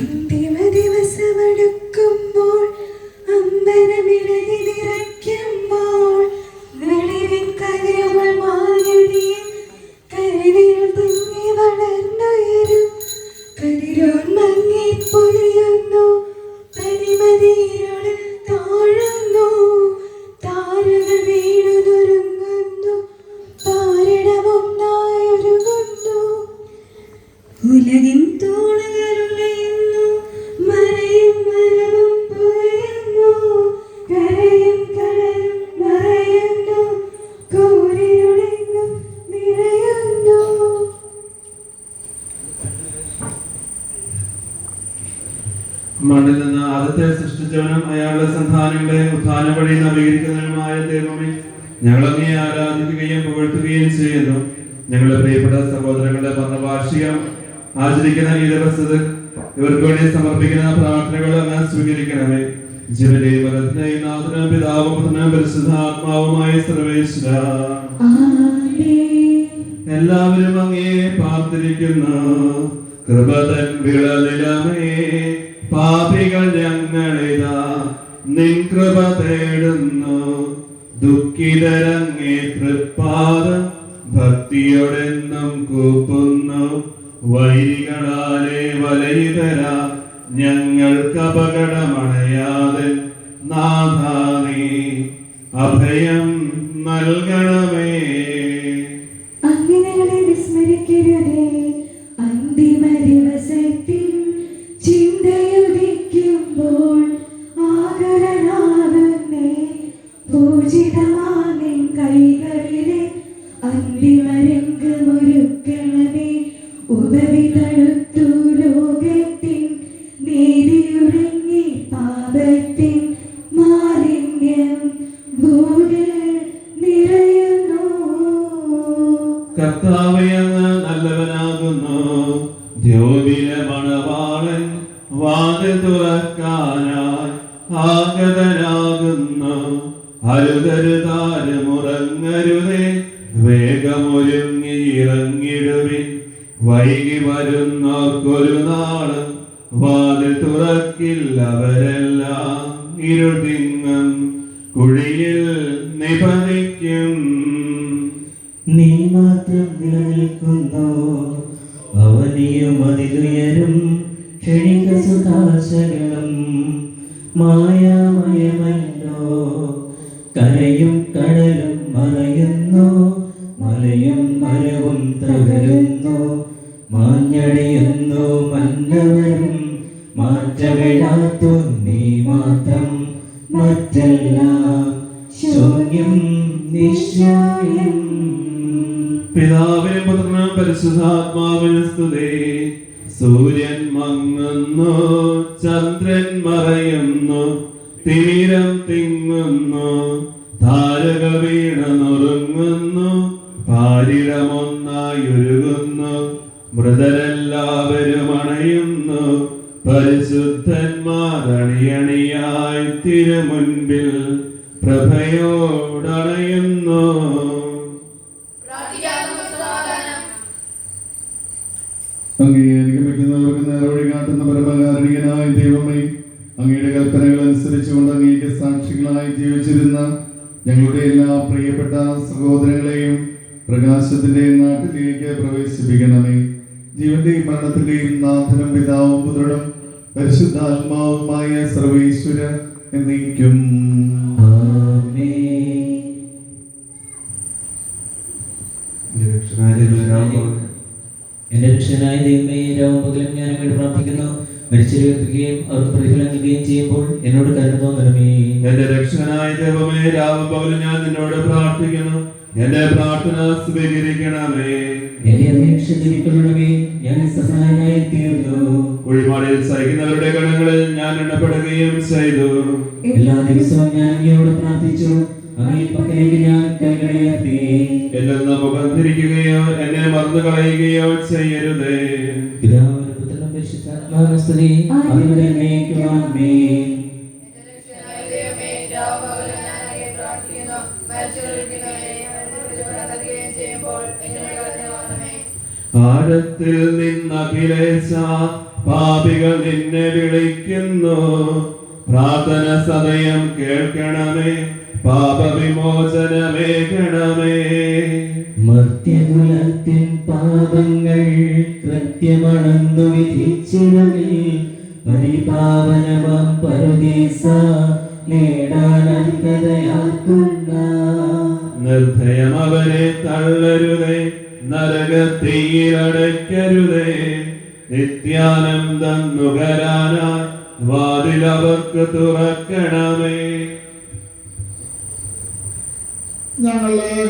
Amen. നിന്ന് ആദ്യത്തെ സൃഷ്ടിച്ചവനും അയാളുടെ സന്താനങ്ങളെ ഉത്ഥാന വഴി നവീകരിക്കുന്നതിനുമായ ദൈവമേ ഞങ്ങൾ അങ്ങേ ആരാധിക്കുകയും പുകഴ്ത്തുകയും ചെയ്യുന്നു. ഞങ്ങളുടെ പ്രിയപ്പെട്ട സഹോദരങ്ങളുടെ ഭരണവാർഷികം ആചരിക്കുന്ന ഈ ദിവസത്തിൽ ഇവർക്ക് വേണ്ടി സമർപ്പിക്കുന്ന പ്രാർത്ഥനകൾ അങ്ങ് സ്വീകരിക്കണമേ. ജീവനെയും വരത്തിനെയും നാഥനും പിതാവും പുത്രനും പരിശുദ്ധാത്മാവുമായ സർവേശ്വര. ആമേൻ. എല്ലാവരും അങ്ങേ പാർത്തിരിക്കുന്നു കൃപതൻ വിളനിലമേ തേടുന്നു ദുഃഖിതരങ്ങേ ദ്യോതിലെ മണവാളൻ വാതിൽ തുറക്കാനായി ആഗതനാകുന്നു. അരുതരുതാരമുറങ്ങരുതേ വേഗമൊരുങ്ങി ഇറങ്ങിടുവിൻ വൈകി വരുന്നവർക്കൊരു നാളും വാതിൽ തുറക്കില്ലവരെല്ലാം ഇരുതിങ്ങും കുഴിയിൽ നിപതിക്കും. നീ മാത്രം നിലനിൽക്കുന്നു. അവനിയും അതിലുയരും ക്ഷണിക സുഖാശകളും മായാമയമല്ലോ കരയും പിതാവിനും പുത്രനും പരിശുദ്ധാത്മാവിന് സ്തുതി. സൂര്യൻ മങ്ങുന്നു ചന്ദ്രൻ മറയുന്നു തീരം തിങ്ങുന്നു താരക വീണ. പ്രകാശത്തിന്റെ നാട്ടിലേക്ക് പ്രവേശിപ്പിക്കണമേ. ജീവന്റെയും മരണത്തിന്റെയും നാഥനും പിതാവും പുത്രനും പരിശുദ്ധാത്മാവുമായ സർവേശ്വര എന്നേക്കും. എന്റെ രക്ഷകനായ ദൈവമേ രാവും പകലും ഞാൻ അങ്ങോട്ട് പ്രാർത്ഥിക്കുന്നു. മരിച്ചുകയും അവർക്ക് പ്രതിഫലം നൽകുകയും ചെയ്യുമ്പോൾ എന്നോട് കരുണ തോന്നണമേ. എന്റെ രക്ഷകനായ ദൈവമേ രാവും പകലും ഞാൻ നിന്നോട് പ്രാർത്ഥിക്കുന്നു. എന്റെ പ്രാർത്ഥന സ്വീകരിക്കണമേ. എന്റെ അപേക്ഷ ഞാൻ സഹായമായി തീർന്നു. കുഴിമാടിൽ സഹിക്കുന്നവരുടെ ഗണങ്ങളിൽ ഞാൻ ഇടപെടുകയും ചെയ്തു. എല്ലാ ദിവസവും ഞാൻ അങ്ങയോട് പ്രാർത്ഥിച്ചു. മുഖം തിരിക്കുകയോ എന്നെ മറന്നു കളയുകയോ ചെയ്യരുതേ. പിതാവിനും പുത്രനും പരിശുദ്ധാത്മാവിനും സ്തുതി. അതിവിടെ എന്നേക്കുമാമേ ആഴത്തിൽ നിന്നഖിലേശ പാപികൾ നിന്നെ വിളിക്കുന്നു. പ്രാർത്ഥന സദയം കേൾക്കണമേ പാപവിമോചനമേകണമേ മർത്യകുലത്തിൻ പാപങ്ങൾ കൃത്യമണന്നു വിധിച്ചിടമേ പരിപാവനമാം പറുദീസ നേടാൻ അർഹതയാക്കുന്ന നിർഭയം അവരെ തള്ളരുതേ. നരകത്തീയിലടയ്ക്കരുതേ. നിത്യാനന്ദം നുകരാനായി വാതിലവർക്ക് തുറക്കണമേ. ഞങ്ങളുടെ ഈ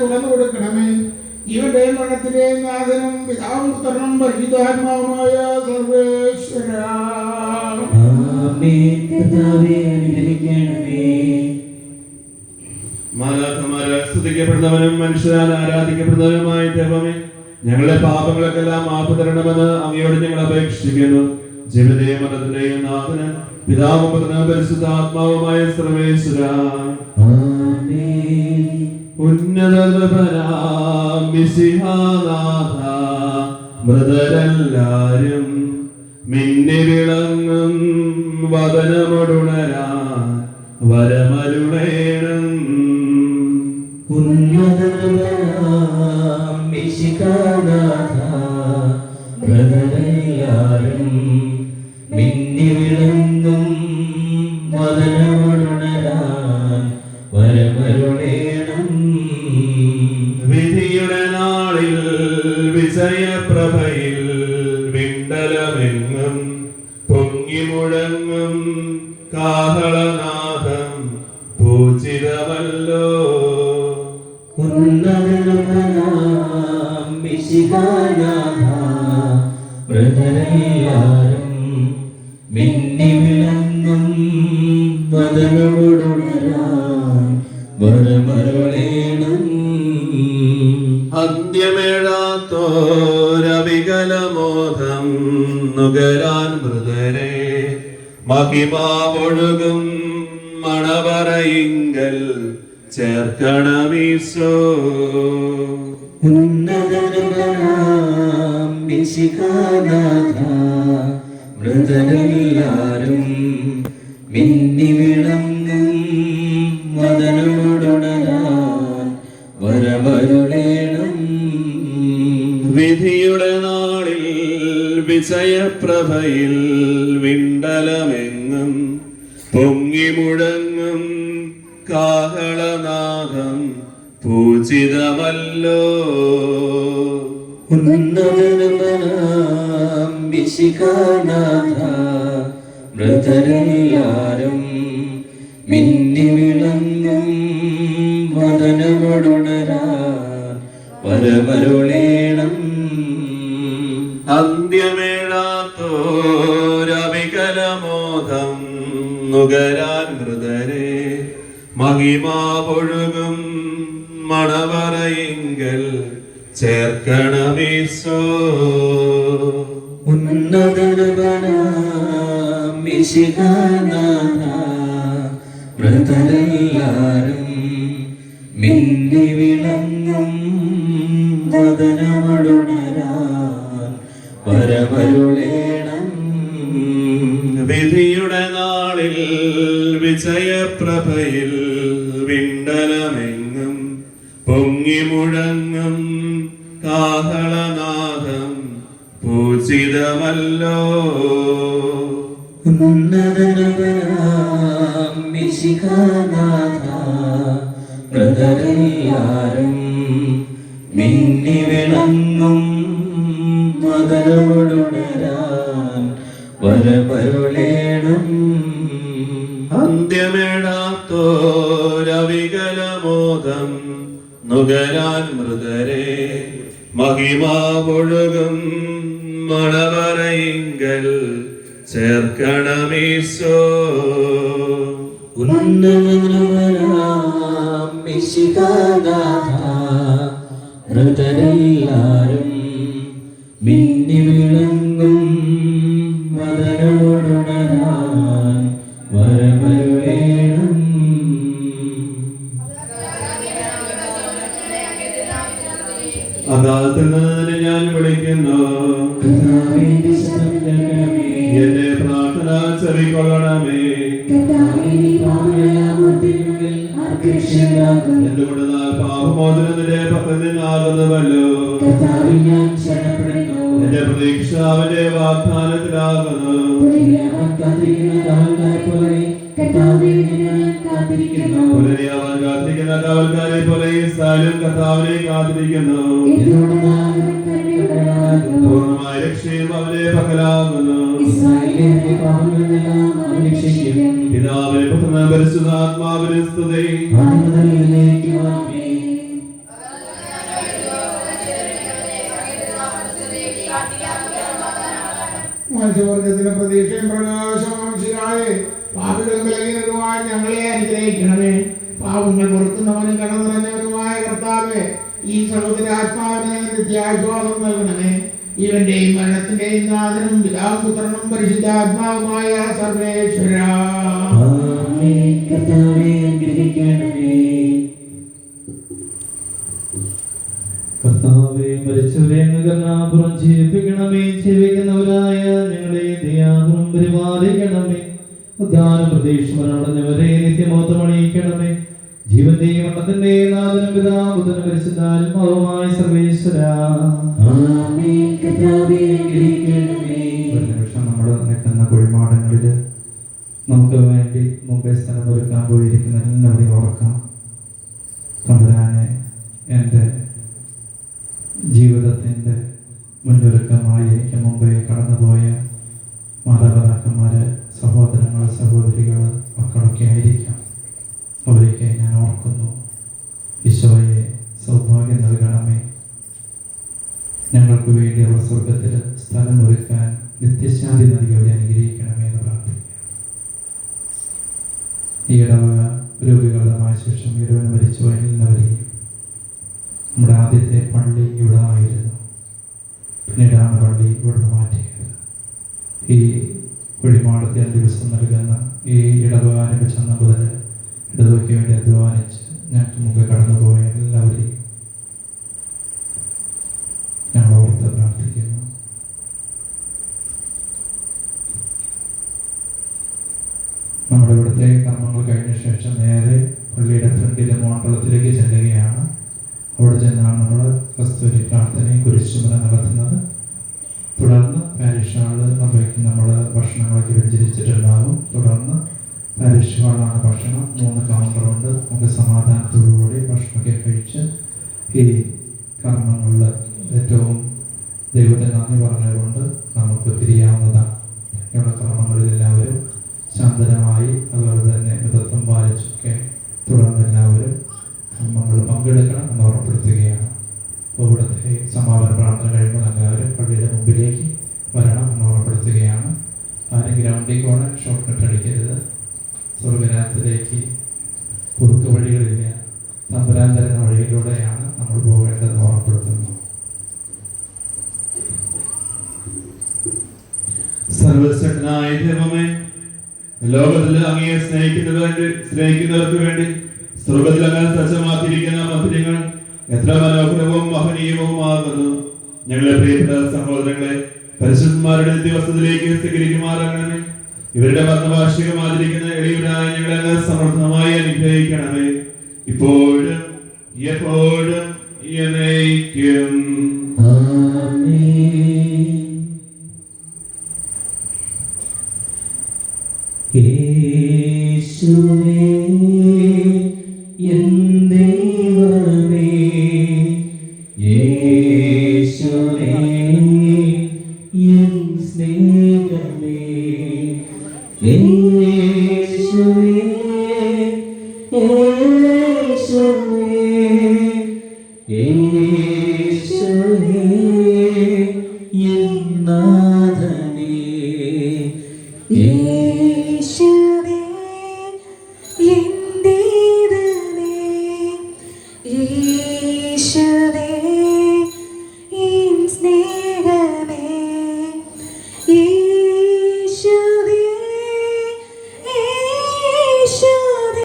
തുറന്നു കൊടുക്കണമേ. ഇവരുടെയും മരണത്തിന്റെയും നാഥനും പിതാവും പുത്രനും പരിശുദ്ധാത്മാവുമായ സർവേശ്വര. മാലാഖമാരാൽ സ്തുതിക്കപ്പെടുന്നവനും മനുഷ്യരാൽ ആരാധിക്കപ്പെടുന്നവനുമായ ദൈവമേ ഞങ്ങളുടെ പാപങ്ങൾക്കെല്ലാം മാപ്പ് തരണമെന്ന് അങ്ങയോട് ഞങ്ങൾ അപേക്ഷിക്കുന്നു. ജീവിതയും മരണത്തിന്റെയും നാഥന് പിതാവും പുത്രനും പരിശുദ്ധാത്മാവുമായ സർവേശ്വര. ആമേൻ. ഉന്നതനാഥ മൃതരെല്ലാരും മിന്നി വിളങ്ങും വദനമൊടുണരാൻ പൊങ്ങി മുഴങ്ങും കാഹളനാഥം പൂജിതമല്ലോ മിന്നി വിളങ്ങും വദനമൊടുണരാൻ വരമരുളേണം. അന്ത്യമേഴാത്തോരവികലമോധം നുകരാൻ മൃതരെ. മഹിമാവൊഴുകും മണവറയിങ്കൽ ചേർക്കണമീശോ. മൃതരെല്ലാരും മിന്നി വിളങ്ങും നാളിൽ വിജയപ്രഭയിൽ വിണ്ടലമെങ്ങും പൊങ്ങി മുഴങ്ങും കാഹളനാഥം പൂജിതമല്ലോ. ഉന്നതനാം മിശിഹാനാഥ, മൃതരെല്ലാരും മിന്നി വിളങ്ങും വദനമൊടുണരാൻ വരവരുളേണം നുകരാൻ മൃതരെ മഹിമാപൊഴുകും മണവറയിങ്കൽ ചേർക്കണമീശോ. മൃതരെല്ലാരും മിന്നി വിളങ്ങും വദനമൊടുണരാൻ മൃതരെല്ലാരും മിന്നി വിളങ്ങും മതലോടുണരാൻ വരവരുളേണം അന്ത്യമേടാത്തോരവികലമോദം നുകരാൻ മൃതരെ മഹിമാവൊഴുകും മണവറയിങ്കൽ ചേർക്കണമീസോ ഉന്നതനാം മിശിഹാനാഥ, മൃതരെല്ലാരും മിന്നി വിളങ്ങും ആർക്ക് പിതാവിനെ പുത്രന് പരിശുദ്ധാത്മാവിന് സ്തുതി. മനുഷ്യവർഗത്തിന്റെ പ്രതീക്ഷയും പ്രകാശവും പാപികളും ബലഹീനരുമായ ഞങ്ങളെ അനുഗ്രഹിക്കണമേ പാപങ്ങൾ പുറത്തുന്നവനും കട കർത്താവെ ഈ സഹോദര ആത്മാവിന് നിത്യാശ്വാസം നൽകണമേ ഇവന്റെയും മരണത്തിന്റെയും നാഥനും പിതാവും പുത്രനും പരിശുദ്ധാത്മാവുമായ സർവേശ്വര. കർത്താവേ, അനുഗ്രഹിക്കണമേ. കർത്താവേ മരിച്ചവരെ അങ്ങ് കരുണാപുറം ജീവിപ്പിക്കണമേ. ജീവിക്കുന്നവരായ ഞങ്ങളെ ദയാപുറം പരിപാലിക്കണമേ. ഉദ്ധാന പ്രതീക്ഷമരണവരെ നിത്യമോത്തം അണിയിക്കണമേ. ജീവന്റെയും മരണത്തിന്റെയും നാഥനും പിതാബുധന പരിശുദ്ധാത്മാവുമായ സർവേശ്വര. ഒരു നിമിഷം നമ്മൾ നിൽക്കുന്ന കുഴിമാടങ്ങളിൽ നമുക്ക് വേണ്ടി മുംബൈ സ്ഥലം ഒരുക്കാൻ പോയിരിക്കുന്ന എല്ലാവരെയും ഓർക്കാം. തമ്പുരാനെ എന്റെ ജീവിതത്തിന്റെ മുന്നൊരുക്കമായി എനിക്ക് മുംബൈ കടന്നുപോയ മാതാപിതാക്കന്മാർ സഹോദരങ്ങൾ സഹോദരികൾ മക്കളൊക്കെ ആയിരിക്കാം. അവരെയൊക്കെ ഞാൻ ഓർക്കുന്നു. ഈശോയെ സൗഭാഗ്യം നൽകണമേ. ഞങ്ങൾക്ക് വേണ്ടി അവർ സ്വർഗത്തിൽ സ്ഥലം ഒരുക്കാൻ നിത്യശാന്തി നൽകി അവരെ അനുഗ്രഹിക്കണമേ എന്ന് പ്രാർത്ഥിക്കുക ഈ ഇടവക രോഗികളുടെ ശേഷം ഇരുവൻ മരിച്ചു. കഴിഞ്ഞവരെയും നമ്മുടെ ആദ്യത്തെ പള്ളി ഇവിടെ ആയിരുന്നു. പിന്നീടാണ് പള്ളി ഇവിടുന്ന് മാറ്റിയത്. ഈ കുഴിമാടത്തെ ദിവസം നൽകുന്ന ഈ ഇടവക ആരംഭിച്ച മുതൽ ഇടവയ്ക്ക് വേണ്ടി അധ്വാനിച്ച് ഞങ്ങൾക്ക് മുമ്പ് കടന്നുപോയ. മോണ്ടളത്തിലേക്ക് ചെല്ലുകയാണ്. അവിടെ ചെന്നാണ് നമ്മൾ കസ്തൂരി പ്രാർത്ഥനയും കുരിശുമല നടത്തുന്നത്. തുടർന്ന് പാരിഷ് ഹാൾ അപ്പോഴേക്കും നമ്മൾ ഭക്ഷണങ്ങളൊക്കെ വ്യഞ്ചരിച്ചിട്ടുണ്ടാവും തുടർന്ന് പാരിഷ് ഹാളാണ് ഭക്ഷണം. മൂന്ന് കൗണ്ടറുണ്ട് നമുക്ക് സമാധാനത്തോടുകൂടി ഭക്ഷണമൊക്കെ കഴിച്ച് ഈ കർമ്മങ്ങളിൽ ഏറ്റവും ദൈവത്തെ നന്ദി പറഞ്ഞുകൊണ്ട് നമുക്ക് തിരിയാവുന്നതാണ്. ഇങ്ങനെയുള്ള കർമ്മങ്ങളിൽ എല്ലാവരും ശാന്തരമായി അതുപോലെ സർവശക്തനായ ദൈവമേ ലോകത്തിൽ അങ്ങയെ സ്നേഹിക്കുന്നവർ സ്നേഹിക്കുന്നവർക്ക് വേണ്ടി സ്വർഗത്തിൽ അങ്ങനെ സജ്ജമാക്കിയിരിക്കുന്ന മധുരങ്ങൾ എത്ര മനോഹരവും മഹനീയവുമാകുന്നു. ഞങ്ങളെ പ്രിയപ്പെട്ട സഹോദരങ്ങളെ പരിശുദ്ധന്മാരുടെ ദിവസത്തിലേക്ക് സ്വീകരിക്കുമാറാകണമേ. ഇവരുടെ ഭരണവാർഷികം ആചരിക്കുന്ന എളിയവരായ ഞങ്ങളെ സമൃദ്ധമായി അനുഗ്രഹിക്കണമേ. ഇപ്പോഴും എപ്പോഴും എന്നേക്കും ആമേൻ. me.